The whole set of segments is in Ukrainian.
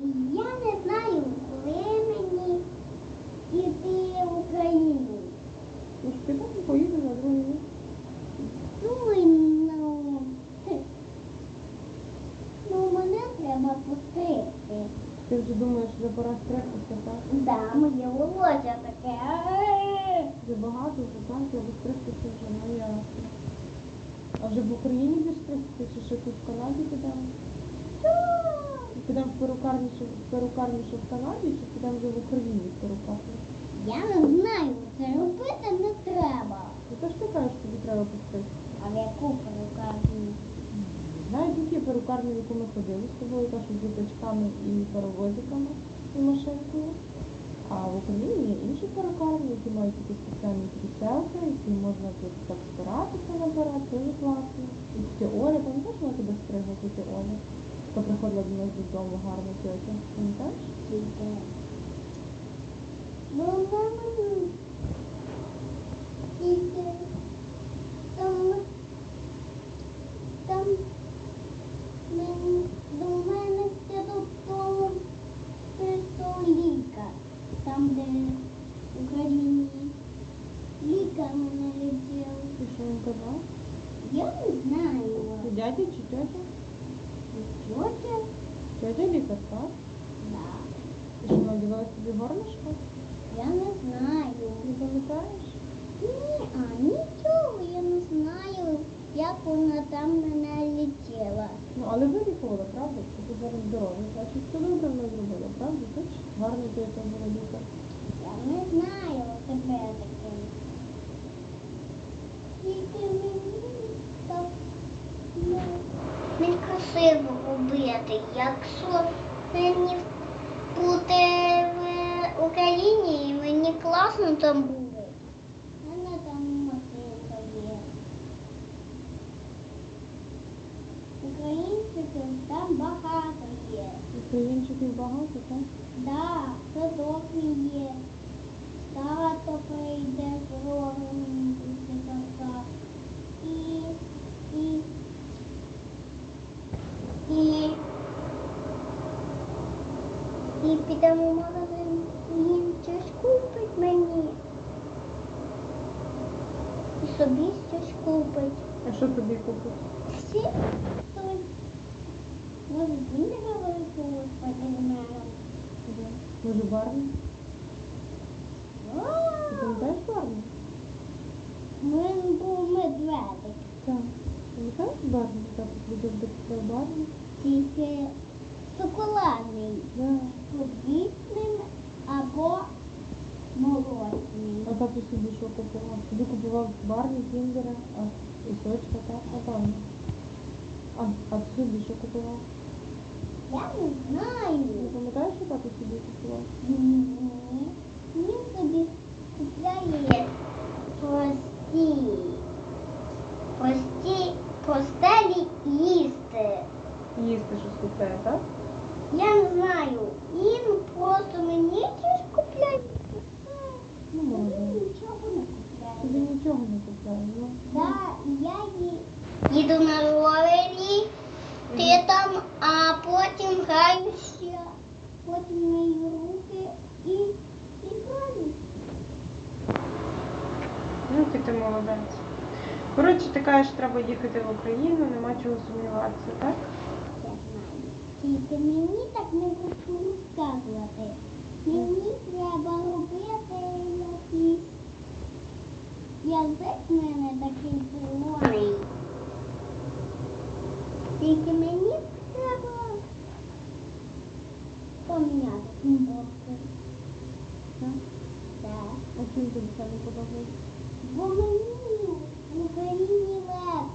Я не знаю, коли мені йти в Україну. Ну, підемо, поїдемо на другий рік. Думаю, ну, ну мене треба постригти. Ти вже думаєш, вже пора стригтися, так? Да, моє волосся таке. Вже багато, вже так, треба стригтися вже, ну ясно. А вже в Україні будеш стригтися, чи ще тут в Канаді підемо? Підемо в перукарню, в перукарню, що в Канаді, чи підемо вже в Україні в перукарню? Я не знаю, це робити не треба. Ну то ж ти кажеш, тобі треба постригтися. А в яку перукарню? Знаєш, які перукарні, в яку ми ходили з тобою, та що з діточками і паровозиками і машинкою. А в Україні є інші перукарні, які мають такі спеціальні кріселки, які можна тут так старатися наперед, дуже класно. І тетя Оля, пам'ятаєш, вона тебе стригла, тетя Оля? Яка приходила до нас додому, гарна тетя. Пам'ятаєш? Ну, мама, тільки там, там мен, до мене ще додому прийшов лікар. Там, де в Україні лікар мене лічив. І що він казав? Я не знаю. Дядя чи? Тетя? Тетя лікар, так? Да. І що вона дивилась тобі горнишко? Я не знаю. Не пам'ятаєш? Ні, а нічого, я не знаю, як вона там мене лічила. Ну, але вилікувала, правда? Що ти зараз здоровий. Значить, все добре вона зробила, правда? Ти ж гарно ти там була лікар. Я не знаю тебе таке. Тільки мені так ну, некрасиво робити. Якщо мені бути в Україні, мені класно там буде. Мене там є. Українців там багато є. Українчиків багато, так? Да, садок є. Тато прийде з така. І, і, і, і підемо в магазин, він щось купить мені. І собі щось купить. А що тобі купить? Всі говорить з спайдерменом. Може Барні? Ти пам'ятаєш Барні? Він був медведик, Так. Пам'ятаєш Барні? Так, буде до Барні? тільки шоколадний, Да. Побітним або молочним. А тато собі що купував? Собі купував Барні, Кіндера, а сочка, так? А там? А, а собі що купував? Я не знаю. пам'ятаєш, що тато собі купував? Ні. Він собі купляє прості, прості, простелі їсти. Їсти щось купляє, так? Я не знаю. Він просто мені щось купляє. Ну, Він нічого не купляє. Тобі нічого не купляє, ну. Да, я ї- їду на ровері, ти там, а потім граюся, потім мої руки і, і граю. Ну, ти ти молодець. Коротше, ти кажеш, треба їхати в Україну, нема чого сумніватися, так? Знаю. Мені так не хочу розказувати. Мені треба робити якийсь язик в мене такий червоний. Тільки мені треба поміняти кнопку. Так? Так. А чим тобі це не подобається? Бо мені в Україні легко.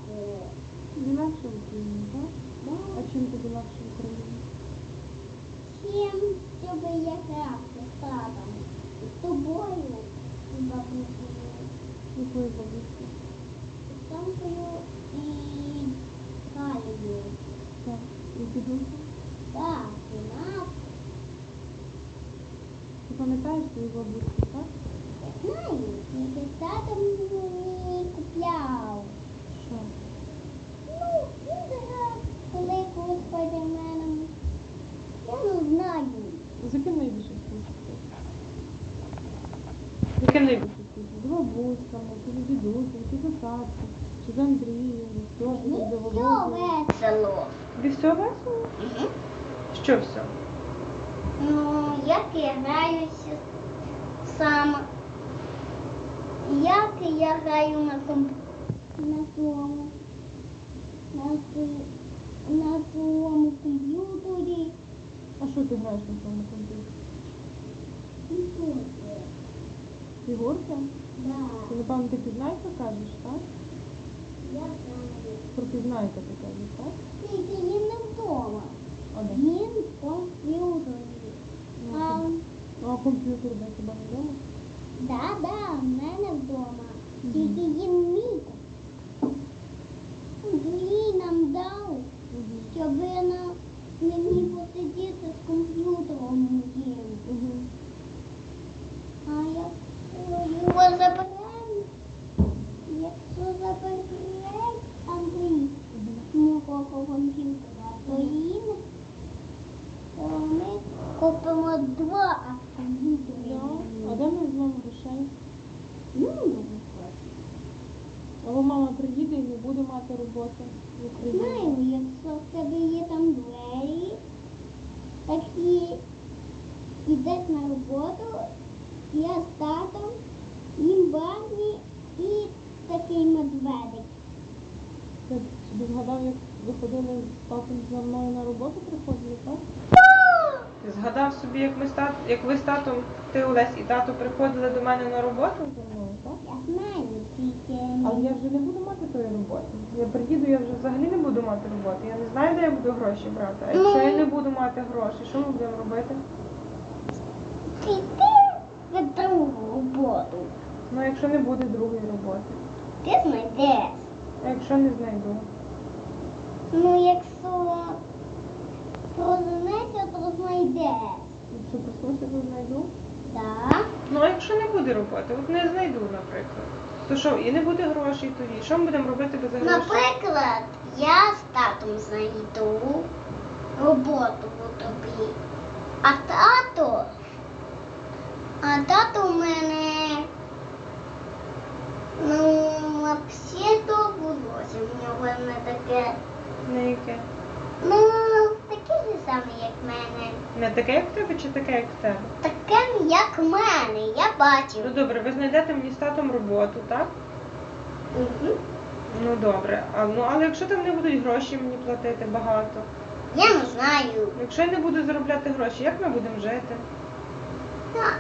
Тобі легше в Україні, так? Да. А чим тобі легше в Україні? Чим, щоб я грався з татом, з тобою, з бабусею, Якої бабусі? з тамкою і Галею. Так. І дідуся? Так, і нас. Ти пам'ятаєш свою бабусю, так? Я знаю, тільки тато мені купляв. Що? Ну, він грав великого спайдерменом. Я не знаю. За ким найбільше скучити? За ким найбільше скучити? З бабуськами, чи з дідусем, чи з татом, чи з Андрієм, з тьошкою, з Все Володою. весело. Тобі все весело? Мгм. Що все? Ну, як я граюся сама. Як я граю на комп... на тому, на, ту- на тому комп'ютері. А що ти граєш на своєму комп'ютері? Комп'ютер. Фігурки? Да. Ти, напевно, ти пізнайка кажеш, так? Я знаю. Про пізнайка ти кажеш, так? Тільки він не вдома. А де? Він в комп'ютері. Ну, А, Ну, а комп'ютер де хіба не вдома? да, да, в мене вдома. Тільки він мій. Андрій нам дав. Щоб на мені посидіти з комп'ютером моїм. Угу. А якщо його заберемо, якщо заберемо Андрій мого комп'ютера, то він, то ми купимо два комп'ютери. А де ми візьмемо грошей? Ну, Або мама приїде і не буде мати роботи Україні. якщо в тебе є там двері, такі йдеш на роботу, я з татом, їм Барні і такий медведик. Ти собі згадав, як ви ходили з татом за мною на роботу приходили, так? Ти згадав собі, як ми з тат... як ви з татом, ти Олесь і тато приходили до мене на роботу за мною, так? Я знаю, Але я вже не буду мати тої роботи. Я приїду, я вже взагалі не буду мати роботи. Я не знаю, де я буду гроші брати. А якщо Ну. я не буду мати гроші, що ми будемо робити? піти в другу роботу. Ну, якщо не буде другої роботи. Ти знайдеш. А якщо не знайду? Ну, якщо прознеться, то знайдеш. Якщо проснуся, то знайду? Так. Ну, а якщо не буде роботи, от не знайду, наприклад. То що, і не буде грошей тоді. Що ми будемо робити без грошей? Наприклад, я з татом знайду роботу тобі. А тато, а тато у мене, ну, взагалі-то волосся в нього не таке, Не яке? ну, саме, як мене. Не таке, як в тебе, чи таке, як в тебе? Таке, як в мене, я Ну бачив. добре, ви знайдете мені з татом роботу, так? Угу. Ну добре. А, ну але якщо там не будуть гроші мені платити багато, Я не знаю. якщо я не буду заробляти гроші, як ми будемо жити? Так.